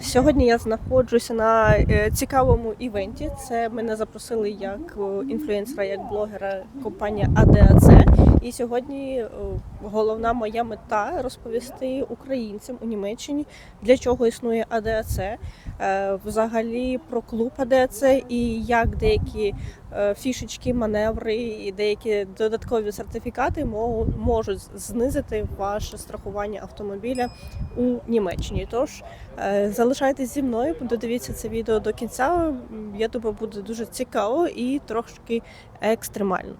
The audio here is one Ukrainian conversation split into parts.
Сьогодні я знаходжуся на е, цікавому івенті. Це мене запросили як е, інфлюенсера, як блогера компанія ADAC. І сьогодні е, головна моя мета розповісти українцям у Німеччині, для чого існує ADAC, е, взагалі про клуб ADAC і як деякі е, фішечки, маневри і деякі додаткові сертифікати мо- можуть знизити ваше страхування автомобіля у Німеччині. Тож Залишайтесь зі мною, додивіться це відео до кінця. Я думаю, буде дуже цікаво і трошки екстремально.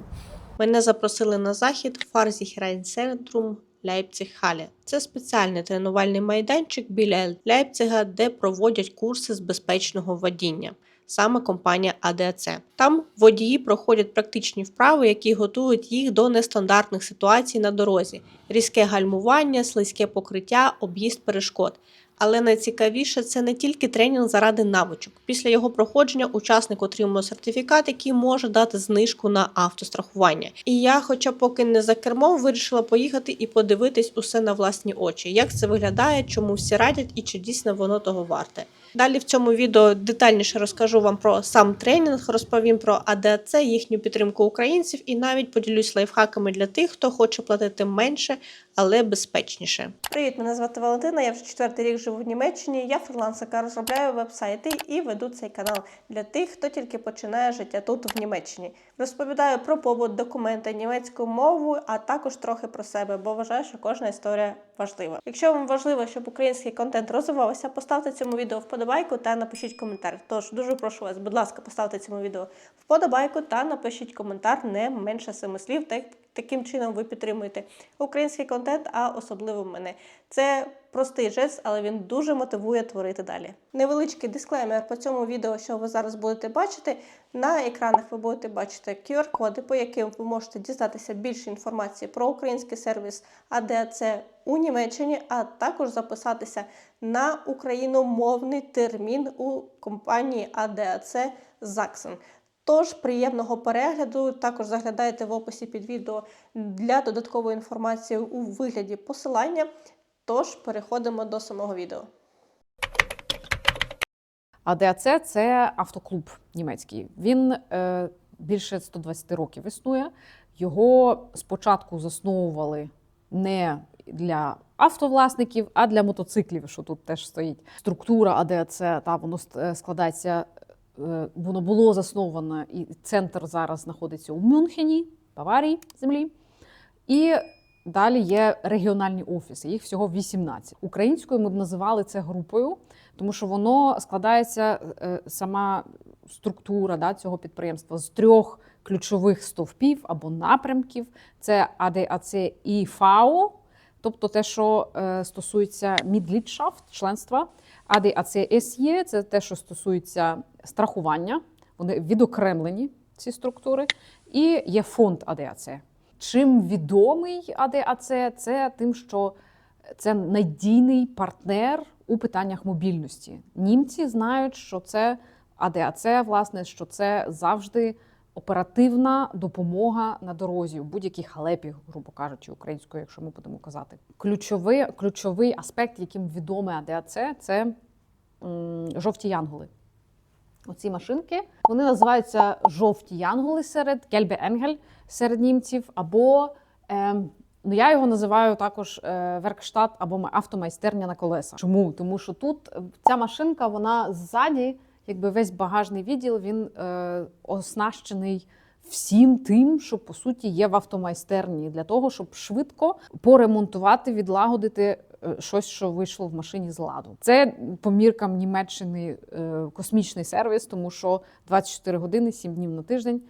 Мене запросили на захід Фарзіхрайнцентрум Лейпциг Хале. Це спеціальний тренувальний майданчик біля Лейпцига, де проводять курси з безпечного водіння. Саме компанія АДАЦ. Там водії проходять практичні вправи, які готують їх до нестандартних ситуацій на дорозі: різке гальмування, слизьке покриття, об'їзд перешкод. Але найцікавіше це не тільки тренінг заради навичок. Після його проходження учасник отримує сертифікат, який може дати знижку на автострахування. І я, хоча поки не за кермом, вирішила поїхати і подивитись усе на власні очі, як це виглядає, чому всі радять і чи дійсно воно того варте. Далі в цьому відео детальніше розкажу вам про сам тренінг, розповім про АДАЦ, їхню підтримку українців і навіть поділюсь лайфхаками для тих, хто хоче платити менше, але безпечніше. Привіт, мене звати Валентина. Я вже четвертий рік живу в Німеччині. Я фрилансерка, розробляю вебсайти і веду цей канал для тих, хто тільки починає життя тут в Німеччині. Розповідаю про побут, документи, німецьку мову, а також трохи про себе, бо вважаю, що кожна історія важлива. Якщо вам важливо, щоб український контент розвивався, поставте цьому відео вподобайку та напишіть коментар. Тож дуже прошу вас, будь ласка, поставте цьому відео вподобайку та напишіть коментар не менше семи слів. Так таким чином ви підтримуєте український контент, а особливо мене. Це простий жест, але він дуже мотивує творити далі. Невеличкий дисклеймер по цьому відео, що ви зараз будете бачити. На екранах ви будете бачити QR-коди, по яким ви можете дізнатися більше інформації про український сервіс АДАЦ у Німеччині, а також записатися на україномовний термін у компанії АДАЦ Заксен. Тож приємного перегляду. Також заглядайте в описі під відео для додаткової інформації у вигляді посилання. Тож переходимо до самого відео. АДАЦ це автоклуб німецький. Він е, більше 120 років існує. Його спочатку засновували не для автовласників, а для мотоциклів, що тут теж стоїть. Структура АДАЦ, та воно складається, е, воно було засновано, і центр зараз знаходиться у Мюнхені, Баварії, землі. І далі є регіональні офіси, їх всього 18. Українською ми б називали це групою, тому що воно складається е, сама структура да, цього підприємства з трьох ключових стовпів або напрямків: це АДАЦ і ФАО, тобто те, що е, стосується мідлітшафт, членства, АДАЦ СЄ це те, що стосується страхування. Вони відокремлені ці структури, і є фонд АДАЦ. Чим відомий АДАЦ? Це тим, що це надійний партнер у питаннях мобільності. Німці знають, що це АДАЦ, власне, що це завжди оперативна допомога на дорозі у будь-якій халепі, грубо кажучи, українською, якщо ми будемо казати. Ключовий, ключовий аспект, яким відоме АДАЦ, це м, жовті янголи. Оці машинки вони називаються жовті янголи серед Гельбе Енгель серед німців, або ем, ну я його називаю також е, веркштат або автомайстерня на колесах. Чому? Тому що тут е, ця машинка, вона ззаді, якби весь багажний відділ, він е, оснащений. Всім тим, що по суті є в автомайстерні, для того, щоб швидко поремонтувати, відлагодити е, щось, що вийшло в машині з ладу. Це по міркам Німеччини е, космічний сервіс, тому що 24 години, 7 днів на тиждень.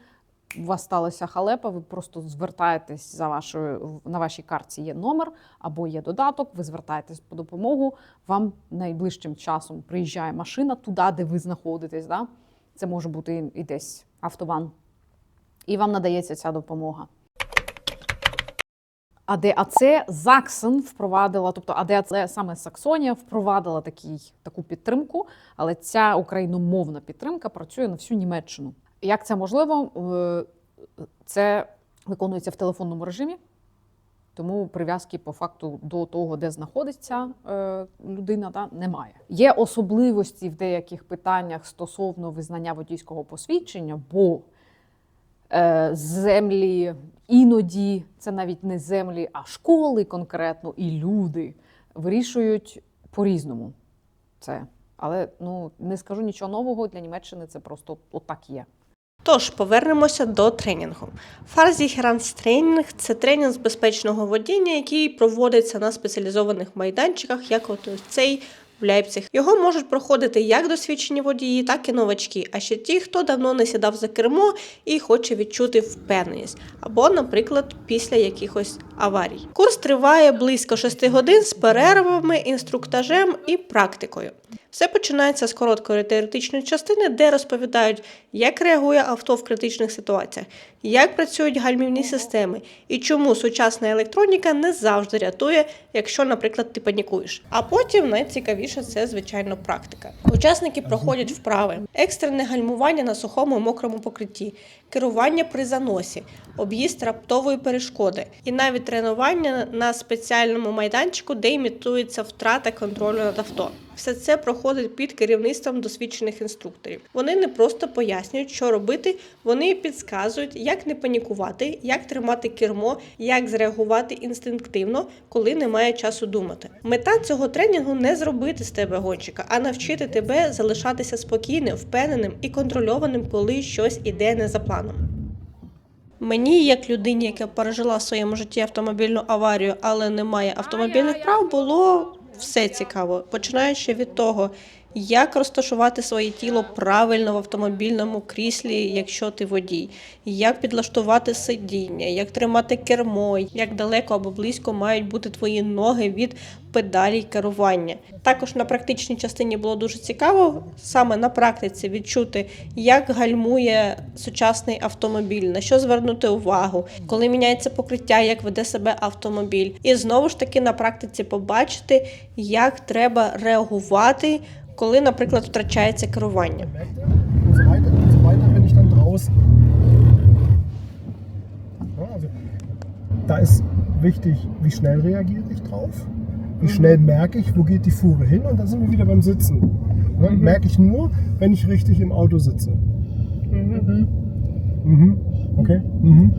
У вас сталася халепа, ви просто звертаєтесь за вашою на вашій картці є номер або є додаток. Ви звертаєтесь по допомогу. Вам найближчим часом приїжджає машина туди, де ви знаходитесь. Да? Це може бути і десь автобан. І вам надається ця допомога. АДАЦ Заксен впровадила, тобто АДАЦ саме Саксонія впровадила такий, таку підтримку, але ця україномовна підтримка працює на всю Німеччину. Як це можливо? Е, Це виконується в телефонному режимі. Тому прив'язки по факту до того, де знаходиться е, людина, та, немає. Є особливості в деяких питаннях стосовно визнання водійського посвідчення, бо е, землі іноді це навіть не землі, а школи конкретно і люди вирішують по-різному це. Але ну не скажу нічого нового для Німеччини. Це просто отак є. Тож повернемося до тренінгу. Фарзіхеранс-тренінг – це тренінг з безпечного водіння, який проводиться на спеціалізованих майданчиках, як от цей в Лейпциг. Його можуть проходити як досвідчені водії, так і новачки, а ще ті, хто давно не сідав за кермо і хоче відчути впевненість, або, наприклад, після якихось аварій. Курс триває близько 6 годин з перервами, інструктажем і практикою. Все починається з короткої теоретичної частини, де розповідають, як реагує авто в критичних ситуаціях, як працюють гальмівні системи і чому сучасна електроніка не завжди рятує, якщо, наприклад, ти панікуєш. А потім найцікавіше це звичайно практика. Учасники проходять вправи, екстрене гальмування на сухому і мокрому покритті, керування при заносі, об'їзд раптової перешкоди і навіть тренування на спеціальному майданчику, де імітується втрата контролю над авто. Все це проходить під керівництвом досвідчених інструкторів. Вони не просто пояснюють, що робити, вони підказують, як не панікувати, як тримати кермо, як зреагувати інстинктивно, коли немає часу думати. Мета цього тренінгу не зробити з тебе гонщика, а навчити тебе залишатися спокійним, впевненим і контрольованим, коли щось іде не за планом. Мені, як людині, яка пережила в своєму житті автомобільну аварію, але не має автомобільних прав, було все цікаво, починаючи від того, як розташувати своє тіло правильно в автомобільному кріслі, якщо ти водій, як підлаштувати сидіння, як тримати кермо, як далеко або близько мають бути твої ноги від педалі керування. Також на практичній частині було дуже цікаво саме на практиці відчути, як гальмує сучасний автомобіль, на що звернути увагу, коли міняється покриття, як веде себе автомобіль. І знову ж таки на практиці побачити, як треба реагувати, коли, наприклад, втрачається керування. Märkte und so weiter und so weiter bin ich dann draußen. Ja, also, da ist wichtig, wie schnell reagiere ich drauf, wie schnell merke ich, wo geht die Fuhre hin und dann sind wir wieder beim Sitzen. Ja, Merke ich nur, wenn ich richtig im Auto sitze. Mhm. Okay. Mhm.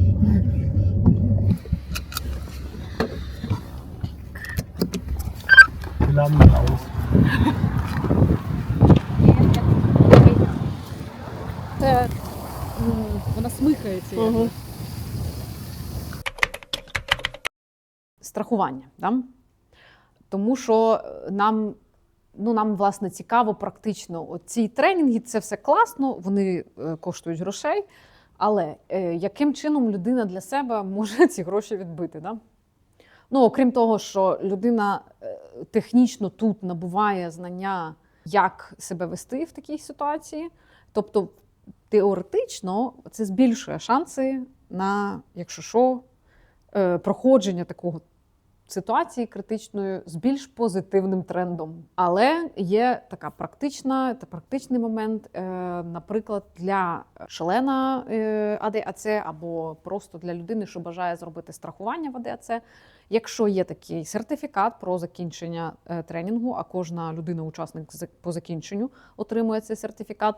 Wir laden mal aus. Це вона смикається. Угу. страхування. Да? Тому що нам, ну, нам власне цікаво практично. От ці тренінги це все класно, вони е, коштують грошей. Але е, яким чином людина для себе може ці гроші відбити? Да? Ну, окрім того, що людина е, технічно тут набуває знання, як себе вести в такій ситуації. Тобто, теоретично це збільшує шанси на, якщо що, е, проходження такого ситуації критичної з більш позитивним трендом. Але є така практична та практичний момент, е, наприклад, для члена АДАЦ або просто для людини, що бажає зробити страхування в АДАЦ. Якщо є такий сертифікат про закінчення е, тренінгу, а кожна людина-учасник по закінченню отримує цей сертифікат,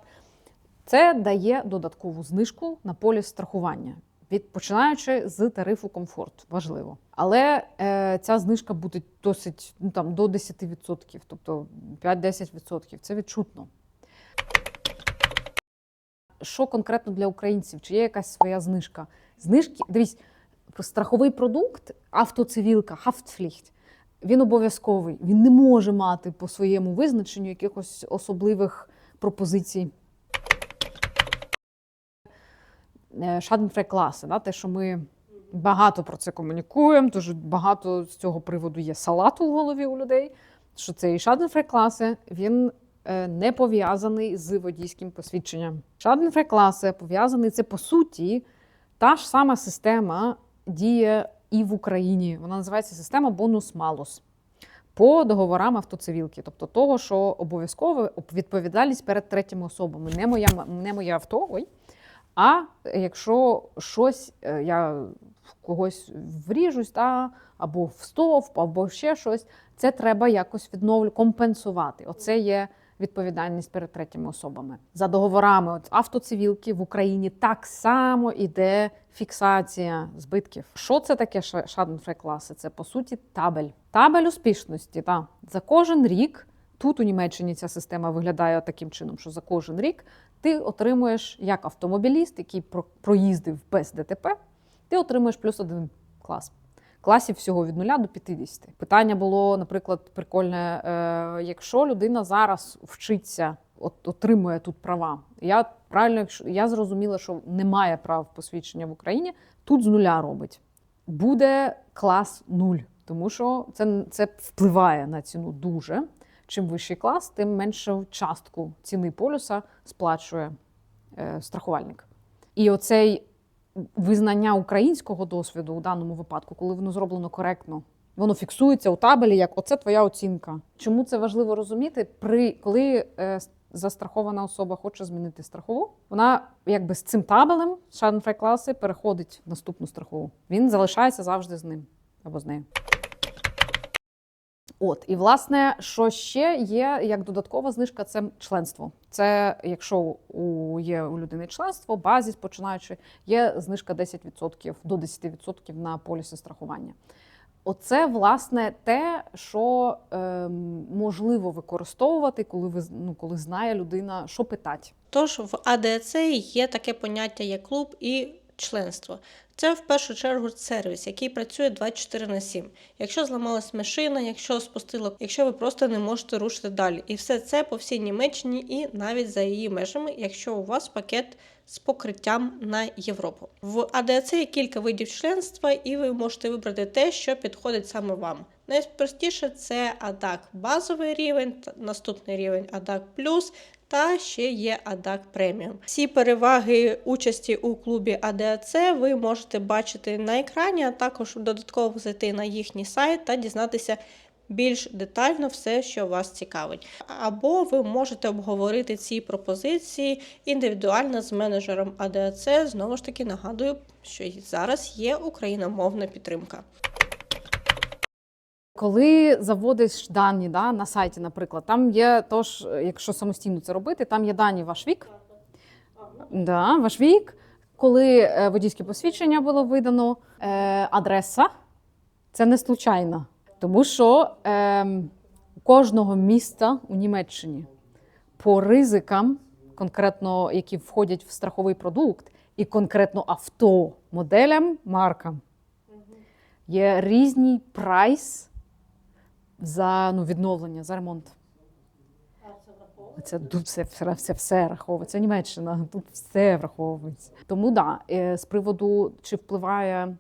це дає додаткову знижку на поліс страхування. Від починаючи з тарифу комфорт, важливо. Але е, ця знижка буде досить ну, там, до 10%, тобто 5-10%. Це відчутно. Що конкретно для українців? Чи є якась своя знижка? Знижки, дивись, страховий продукт, автоцивілка, хафтфліхт, він обов'язковий. Він не може мати по своєму визначенню якихось особливих пропозицій. Шаденфре класи, да, те, що ми багато про це комунікуємо, дуже багато з цього приводу є салату в голові у людей. Що цей шаденфре класи він е, не пов'язаний з водійським посвідченням. Шаденфре класи пов'язаний це по суті та ж сама система діє і в Україні. Вона називається система бонус-малус по договорам автоцивілки, тобто того, що обов'язково відповідальність перед третіми особами. Не моя не моє авто, ой. А якщо щось е, я в когось вріжусь, та, або в стовп, або ще щось. Це треба якось відновлю, компенсувати. Оце є відповідальність перед третіми особами. За договорами от, автоцивілки в Україні так само іде фіксація збитків. Що це таке шаденфрей класи? Це по суті табель. Табель успішності. Та. За кожен рік тут у Німеччині ця система виглядає таким чином, що за кожен рік ти отримуєш як автомобіліст, який про- проїздив без ДТП, ти отримуєш плюс один клас. Класів всього від 0 до 50. Питання було, наприклад, прикольне, е, якщо людина зараз вчиться, от, отримує тут права. Я правильно, якщо я зрозуміла, що немає прав посвідчення в Україні, тут з нуля робить. Буде клас 0, тому що це, це впливає на ціну дуже. Чим вищий клас, тим меншу частку ціни полюса сплачує е, страхувальник. І оцей визнання українського досвіду у даному випадку, коли воно зроблено коректно, воно фіксується у табелі, як оце твоя оцінка. Чому це важливо розуміти? При коли е, застрахована особа хоче змінити страхову, вона якби з цим табелем Schadenfrei класи переходить в наступну страхову. Він залишається завжди з ним або з нею. От, і власне, що ще є як додаткова знижка, це членство. Це якщо у є у людини членство, базіс починаючи, є знижка 10% до 10% на поліси страхування. Оце власне те, що ем, можливо використовувати, коли ви ну, коли знає людина, що питати. Тож в АДЦ є таке поняття як клуб і членство. Це в першу чергу сервіс, який працює 24 на 7. Якщо зламалась машина, якщо спустило, якщо ви просто не можете рушити далі. І все це по всій Німеччині і навіть за її межами, якщо у вас пакет з покриттям на Європу. В АДЦ є кілька видів членства, і ви можете вибрати те, що підходить саме вам. Найпростіше це ADAC базовий рівень, наступний рівень ADAC Plus та ще є ADAC Premium. Всі переваги участі у клубі АДАЦ ви можете бачити на екрані, а також додатково зайти на їхній сайт та дізнатися більш детально все, що вас цікавить. Або ви можете обговорити ці пропозиції індивідуально з менеджером АДАЦ. Знову ж таки нагадую, що зараз є україномовна підтримка. Коли заводиш дані да, на сайті, наприклад, там є тож, якщо самостійно це робити, там є дані ваш вік. Да, ваш вік, коли е, водійське посвідчення було видано, е, адреса це не случайно. Тому що е, у кожного міста у Німеччині по ризикам, конкретно які входять в страховий продукт, і конкретно авто, моделям, маркам, є різний прайс за ну, відновлення, за ремонт. Це тут все, все, все, все враховується. Німеччина, тут все враховується. Тому да, е, з приводу чи впливає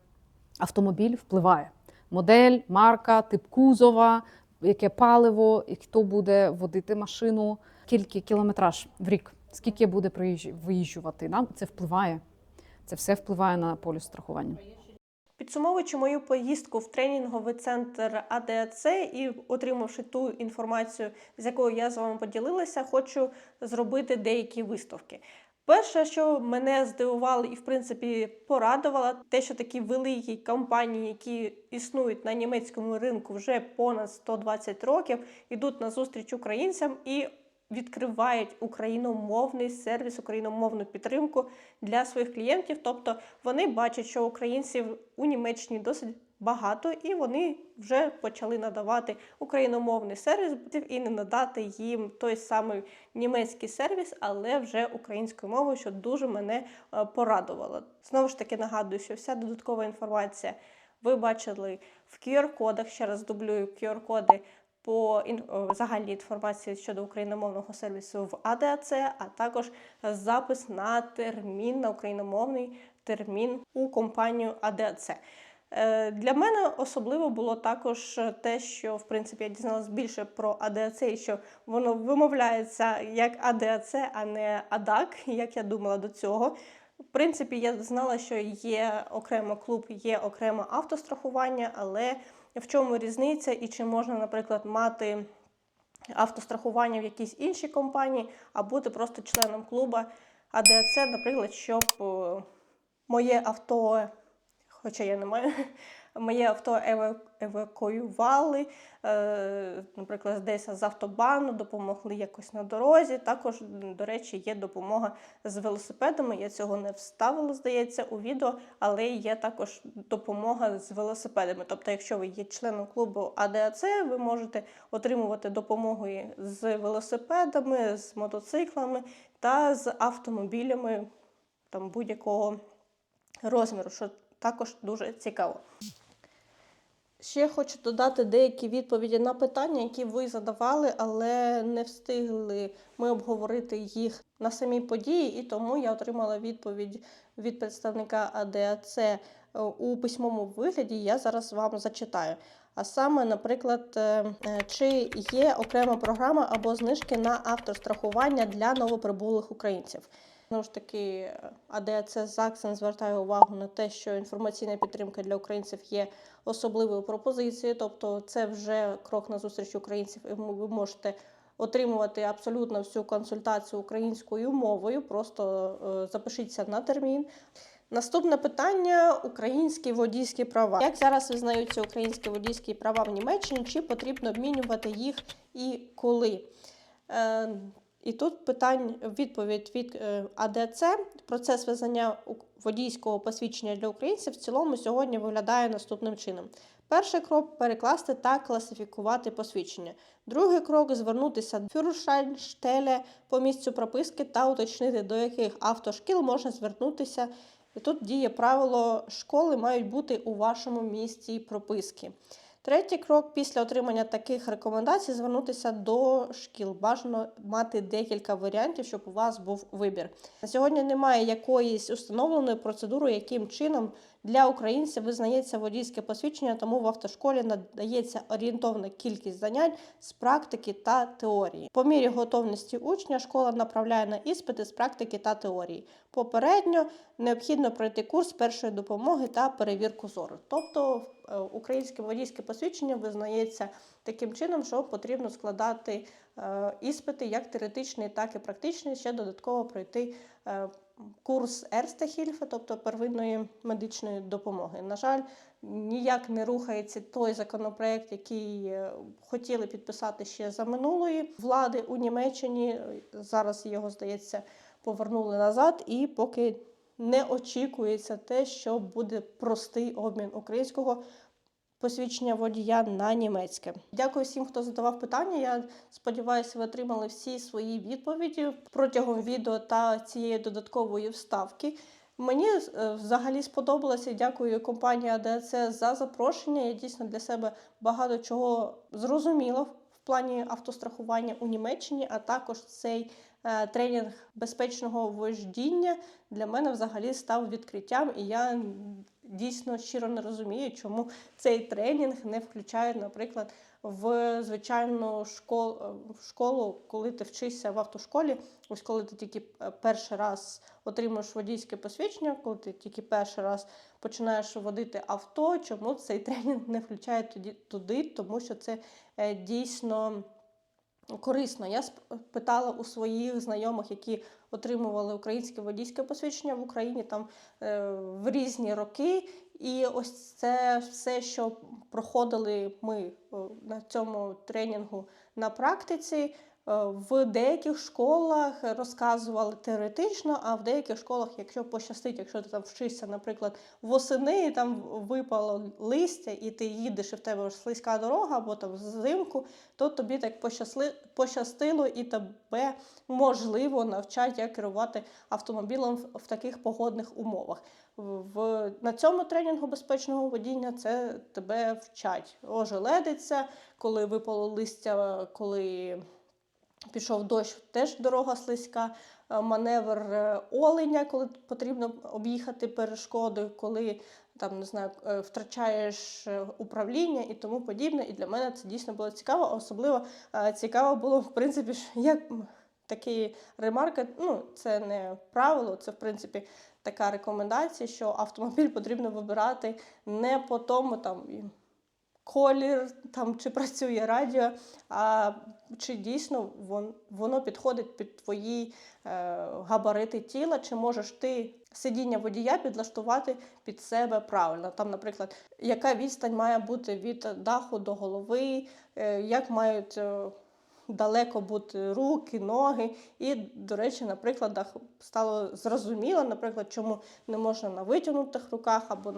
автомобіль, впливає. Модель, марка, тип кузова, яке паливо, і хто буде водити машину, скільки кілометраж в рік, скільки буде виїжджувати. Да? Це впливає. Це все впливає на полюс страхування. Підсумовуючи мою поїздку в тренінговий центр АДАЦ і отримавши ту інформацію, з якою я з вами поділилася, хочу зробити деякі виставки. Перше, що мене здивувало і в принципі порадувало, те, що такі великі компанії, які існують на німецькому ринку вже понад 120 років, йдуть на зустріч українцям і відкривають україномовний сервіс, україномовну підтримку для своїх клієнтів. Тобто вони бачать, що українців у Німеччині досить багато, і вони вже почали надавати україномовний сервіс і не надати їм той самий німецький сервіс, але вже українською мовою, що дуже мене е, порадувало. Знову ж таки нагадую, що вся додаткова інформація ви бачили в QR-кодах. Ще раз дублюю QR-коди по загальній інформації щодо україномовного сервісу в АДАЦ, а також запис на термін, на україномовний термін у компанію АДАЦ. Е, Для мене особливо було також те, що в принципі я дізналась більше про АДАЦ, і що воно вимовляється як АДАЦ, а не АДАК, як я думала до цього. В принципі, я знала, що є окремо клуб, є окреме автострахування, але в чому різниця і чи можна, наприклад, мати автострахування в якійсь іншій компанії, а бути просто членом клуба АДАЦ, наприклад, щоб е, моє авто хоча я не маю. Моє авто евакуювали, е, наприклад, десь з автобану, допомогли якось на дорозі. Також, до речі, є допомога з велосипедами. Я цього не вставила, здається, у відео, але є також допомога з велосипедами. Тобто, якщо ви є членом клубу АДАЦ, ви можете отримувати допомогу з велосипедами, з мотоциклами та з автомобілями там будь-якого розміру, що також дуже цікаво. Ще хочу додати деякі відповіді на питання, які ви задавали, але не встигли ми обговорити їх на самій події, і тому я отримала відповідь від представника АДАЦ е, у письмовому вигляді. Я зараз вам зачитаю. А саме, наприклад, е, е, чи є окрема програма або знижки на автострахування для новоприбулих українців. Знову ж таки, АДАЦ ЗАКСен звертає увагу на те, що інформаційна підтримка для українців є особливою пропозицією, тобто це вже крок на зустріч українців, і ви можете отримувати абсолютно всю консультацію українською мовою. Просто е, запишіться на термін. Наступне питання: українські водійські права. Як зараз визнаються українські водійські права в Німеччині? Чи потрібно обмінювати їх і коли? І тут питань відповідь від е, АДЦ. Процес визнання водійського посвідчення для українців в цілому сьогодні виглядає наступним чином. Перший крок перекласти та класифікувати посвідчення. Другий крок звернутися до Фюршайнштеле по місцю прописки та уточнити, до яких автошкіл можна звернутися. І тут діє правило школи мають бути у вашому місці прописки. Третій крок після отримання таких рекомендацій звернутися до шкіл. Бажано мати декілька варіантів, щоб у вас був вибір. На сьогодні немає якоїсь установленої процедури, яким чином для українців визнається водійське посвідчення, тому в автошколі надається орієнтовна кількість занять з практики та теорії. По мірі готовності учня школа направляє на іспити з практики та теорії. Попередньо необхідно пройти курс першої допомоги та перевірку зору. Тобто е, українське водійське посвідчення визнається таким чином, що потрібно складати е, іспити як теоретичний, так і практичний, ще додатково пройти е, курс Ерстехільфе, тобто первинної медичної допомоги. На жаль, ніяк не рухається той законопроект, який е, хотіли підписати ще за минулої влади у Німеччині. Зараз його здається повернули назад, і поки не очікується те, що буде простий обмін українського посвідчення водія на німецьке. Дякую всім, хто задавав питання. Я сподіваюся, ви отримали всі свої відповіді протягом відео та цієї додаткової вставки. Мені е, взагалі сподобалося. Дякую компанії АДЦ за запрошення. Я дійсно для себе багато чого зрозуміла в плані автострахування у Німеччині, а також цей е, тренінг безпечного вождіння для мене взагалі став відкриттям, і я дійсно щиро не розумію, чому цей тренінг не включають, наприклад, в звичайну школу, в школу, коли ти вчишся в автошколі. Ось коли ти тільки е, перший раз отримуєш водійське посвідчення, коли ти тільки перший раз починаєш водити авто, чому цей тренінг не включають туди, тому що це е, дійсно корисно. Я сп- питала у своїх знайомих, які отримували українське водійське посвідчення в Україні там е, в різні роки. І ось це все, що проходили ми на цьому тренінгу на практиці. Е, В деяких школах розказували теоретично, а в деяких школах, якщо пощастить, якщо ти там вчишся, наприклад, восени, і там випало листя, і ти їдеш, і в тебе слизька дорога, або там взимку, то тобі так пощасли, пощастило, і тебе можливо навчать, як керувати автомобілем в, в таких погодних умовах. В, на цьому тренінгу безпечного водіння це тебе вчать. Ожеледиться, коли випало листя, коли пішов дощ, теж дорога слизька, е, маневр е, оленя, коли потрібно об'їхати перешкоди, коли там не знаю, е, втрачаєш управління і тому подібне. І для мене це дійсно було цікаво. Особливо цікаво було, в принципі, як такі ремарки. Ну, це не правило, це в принципі така рекомендація, що автомобіль потрібно вибирати не по тому там. Колір, там чи працює радіо, а чи дійсно вон, воно підходить під твої е, габарити тіла, чи можеш ти сидіння водія підлаштувати під себе правильно. Там, наприклад, яка відстань має бути від даху до голови, е, як мають. е, Далеко бути руки, ноги. І, до речі, на прикладах стало зрозуміло, наприклад, чому не можна на витягнутих руках, або,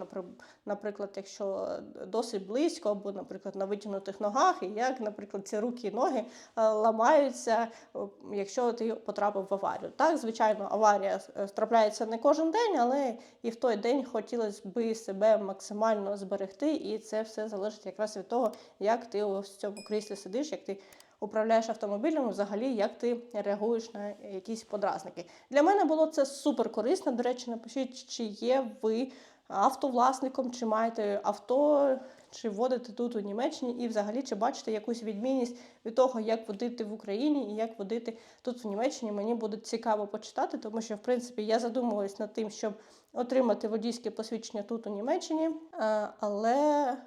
наприклад, якщо досить близько, або, наприклад, на витягнутих ногах, і як, наприклад, ці руки і ноги е, ламаються, е, якщо ти потрапив в аварію. Так, звичайно, аварія е, трапляється не кожен день, але і в той день хотілося би себе максимально зберегти, і це все залежить якраз від того, як ти ось в цьому кріслі сидиш, як ти управляєш автомобілем, взагалі, як ти реагуєш на якісь подразники. Для мене було це супер корисно. До речі, напишіть, чи є ви автовласником, чи маєте авто, чи водите тут у Німеччині, і взагалі чи бачите якусь відмінність від того, як водити в Україні і як водити тут в Німеччині. Мені буде цікаво почитати, тому що в принципі я задумувалась над тим, щоб отримати водійське посвідчення тут у Німеччині, Е, але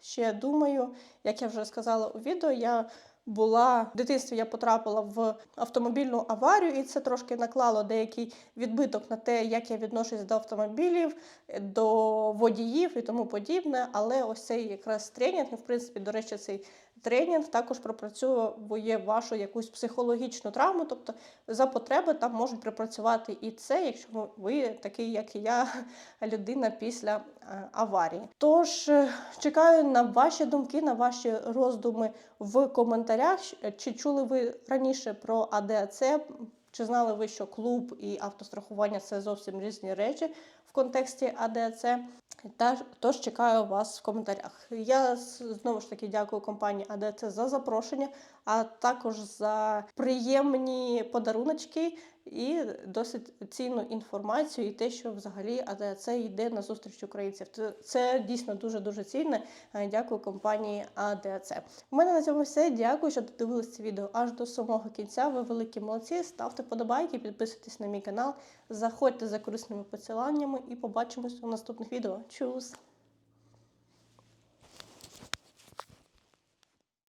ще думаю, як я вже сказала у відео, я була в дитинстві, я потрапила в автомобільну аварію, і це трошки наклало деякий відбиток на те, як я відношусь до автомобілів, до водіїв і тому подібне. Але ось цей якраз тренінг, в принципі, до речі, цей тренінг також пропрацьовує вашу якусь психологічну травму. Тобто за потреби там можуть припрацювати і це, якщо ви такий, як і я, людина після е, аварії. Тож е, чекаю на ваші думки, на ваші роздуми в коментарях. Чи чули ви раніше про АДАЦ? Чи знали ви, що клуб і автострахування це зовсім різні речі в контексті АДАЦ? Та тож чекаю вас в коментарях. Я знову ж таки дякую компанії АДЦ за запрошення, а також за приємні подаруночки і досить цінну інформацію, і те, що взагалі АДЦ йде на зустріч українців. Це- Це дійсно дуже дуже цінне. Дякую компанії АДЦ. У мене на цьому все. Дякую, що додивилися це відео аж до самого кінця. Ви великі молодці. Ставте подобайки, підписуйтесь на мій канал, заходьте за корисними посиланнями і побачимось у наступних відео. Чус!